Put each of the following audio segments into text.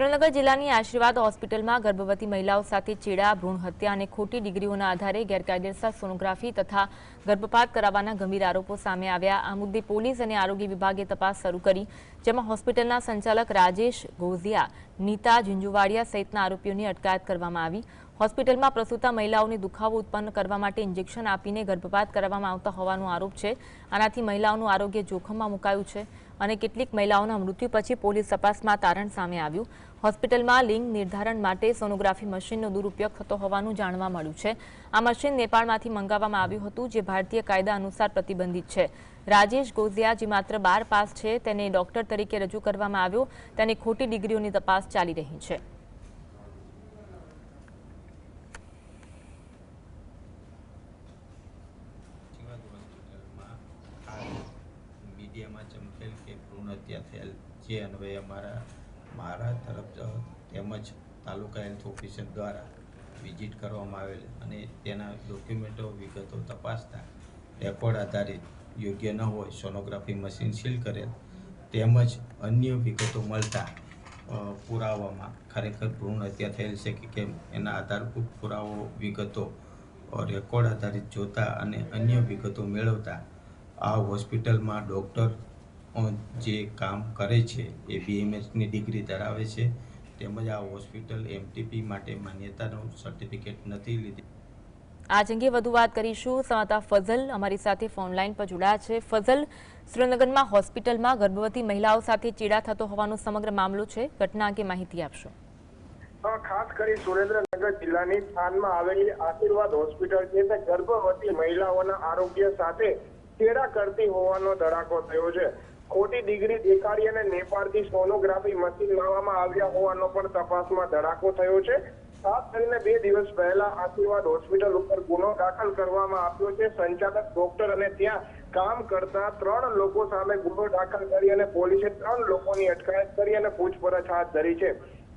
સુરેન્દ્રનગર જિલ્લાની આશીર્વાદ હોસ્પિટલમાં ગર્ભવતી મહિલાઓ સાથે ચેડા, ભ્રૂણ હત્યા અને ખોટી ડિગ્રીઓના આધારે ગેરકાયદેસર સોનોગ્રાફી તથા ગર્ભપાત કરાવવાના ગંભીર આરોપો સામે આવ્યા. આ મુદ્દે પોલીસ અને આરોગ્ય વિભાગે તપાસ શરૂ કરી, જેમાં હોસ્પિટલના સંચાલક રાજેશ ગોઝિયા, નીતા ઝીંઝુવાડિયા સહિતના આરોપીઓની અટકાયત કરવામાં આવી. હોસ્પિટલમાં પ્રસૂતા મહિલાઓને દુખાવો ઉત્પન્ન કરવા માટે ઇન્જેક્શન આપીને ગર્ભપાત કરાવવામાં આવતા હોવાનો આરોપ છે. આનાથી મહિલાઓનું આરોગ્ય જોખમમાં મુકાયું છે. અને કેટલીક મહિલાઓના મૃત્યુ પછી પોલીસ તપાસમાં તારણ સામે આવ્યું. હોસ્પિટલમાં લિંગ નિર્ધારણ માટે સોનોગ્રાફી મશીનનો દુરુપયોગ થતો હોવાનું જાણવા મળ્યું છે. આ મશીન નેપાળમાંથી મંગાવવામાં આવ્યું હતું, જે ભારતીય કાયદા અનુસાર પ્રતિબંધિત છે. રાજેશ ગોઝિયા, જે માત્ર બાર પાસ છે, તેને ડોક્ટર તરીકે રજૂ કરવામાં આવ્યો. તેની ખોટી ડિગ્રીઓની તપાસ ચાલી રહી છે જીવાદ હોસ્પિટલમાં આ મીડિયામાં કે ભ્રૂણ હત્યા થયેલ જે અન્વયે અમારા, મારા તરફ તેમજ તાલુકા હેલ્થ ઓફિસર દ્વારા વિઝિટ કરવામાં આવેલ અને તેના ડોક્યુમેન્ટો, વિગતો તપાસતા રેકોર્ડ આધારિત યોગ્ય ન હોય, સોનોગ્રાફી મશીન સીલ કરેલ તેમજ અન્ય વિગતો મળતા પુરાવામાં ખરેખર ભ્રૂણ હત્યા થયેલ છે કે કેમ, એના આધારભૂત પુરાવો, વિગતો રેકોર્ડ આધારિત જોતા અને અન્ય વિગતો મેળવતા આ હોસ્પિટલમાં ડૉક્ટર જે કામ કરે છે એ બીએમએસની ડિગ્રી ધરાવે છે તેમજ આ હોસ્પિટલ એમટીપી માટે માન્યતાનું સર્ટિફિકેટ નથી લીધી. આજ અંગે વધુ વાત કરીશું. સમાતા ફઝલ અમારી સાથે ફોનલાઈન પર જોડાયા છે. ફઝલ સુરેન્દ્રનગરમાં હોસ્પિટલમાં ગર્ભવતી મહિલાઓ સાથે ચેડા થતો હોવાનો સમગ્ર મામલો છે. ઘટના અંગે માહિતી આપશો. ખાસ કરી સુરેન્દ્રનગર જિલ્લાની સ્થાનમાં આવેલી આશીર્વાદ હોસ્પિટલ છે તે ગર્ભવતી મહિલાઓના આરોગ્ય સાથે ચેડા કરતી હોવાનો ધડાકો થયો છે. ખોટી ડિગ્રી દેખાડી અને નેપાળથી સોનોગ્રાફી મશીન લાવવામાં આવ્યા હોવાનો પણ તપાસમાં ધડાકો થયો છે. ખાસ કરીને બે દિવસ પહેલા આશીર્વાદ હોસ્પિટલ ઉપર ગુનો દાખલ કરવામાં આવ્યો છે. સંચાલક, ડોક્ટર અને ત્યાં કામ કરતા ત્રણ લોકો સામે ગુનો દાખલ કરી અને પોલીસે ત્રણ લોકોની અટકાયત કરી અને પૂછપરછ હાથ ધરી છે.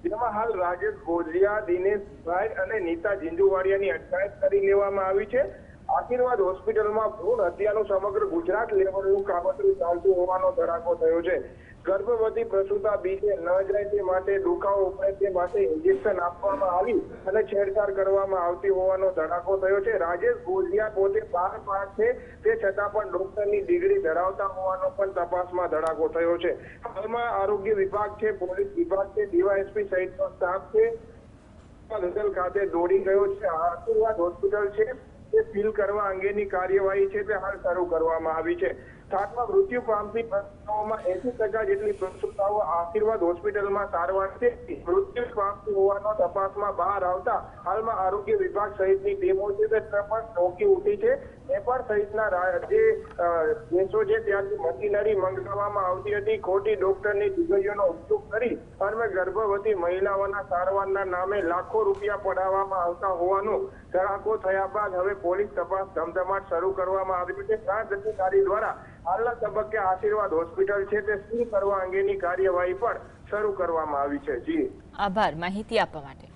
જેમાં હાલ રાજેશ ગોઝિયા દિનેશભાઈ અને નીતા જિંજુવાડિયાની અટકાયત કરી લેવામાં આવી છે. આશીર્વાદ હોસ્પિટલમાં ભ્રૂણ હત્યાનું સમગ્ર ગુજરાત લેવલનું કાવતરું ચાલતું હોવાનો ધડાકો થયો છે. ગર્ભવતી પ્રસૂતા બીજે ન જાય તે માટે દુખાવો ઉપડે તે માટે ઇન્જેક્શન આપવામાં આવી અને છેડછાડ કરવામાં આવતી હોવાનો ધડાકો થયો છે. રાજેશ ગોઝિયા પોતે બાર પાસ છે, તે છતાં પણ ડોક્ટરની ડિગ્રી ધરાવતા હોવાનો પણ તપાસમાં ધડાકો થયો છે. હાલમાં આરોગ્ય વિભાગ છે, પોલીસ વિભાગ છે, ડીવાયએસપી સહિતનો સ્ટાફ છે. ખાતે દોડી ગયો છે. આશીર્વાદ હોસ્પિટલ છે. સીલ કરવા અંગેની કાર્યવાહી છે તે હાલ શરૂ કરવામાં આવી છે. સાતમાં મૃત્યુ પામતી પ્રસૂતાઓમાં એસી ટકા જેટલી પ્રસૂતાઓ આશીર્વાદ હોસ્પિટલમાં સારવાર છે. મૃત્યુ પામતી હોવાનો તપાસમાં બહાર આવતા હાલમાં આરોગ્ય વિભાગ સહિતની ટીમો છે તે પણ ચોંકી ઉઠી છે. નેપાળ સહિતના જે દેશો છે ત્યાંથી મશીનરી મંગાવવામાં આવતી હતી. ખોટી ડોક્ટરની દિગ્ગજોનો ઉપયોગ કરી અને ગર્ભવતી મહિલાઓના સારવારના નામે લાખો રૂપિયા પડાવવામાં આવતા હોવાનું ધડાકો થયા બાદ હવે પોલીસ તપાસ ધમધમાટ શરૂ કરવામાં આવી છે. પ્રાંત અધિકારી દ્વારા હાલના તબક્કે આશીર્વાદ હોસ્પિટલ છે તે સીલ કરવા અંગેની કાર્યવાહી પણ શરૂ કરવામાં આવી છે. જી. આભાર. માહિતી આપવા માટે.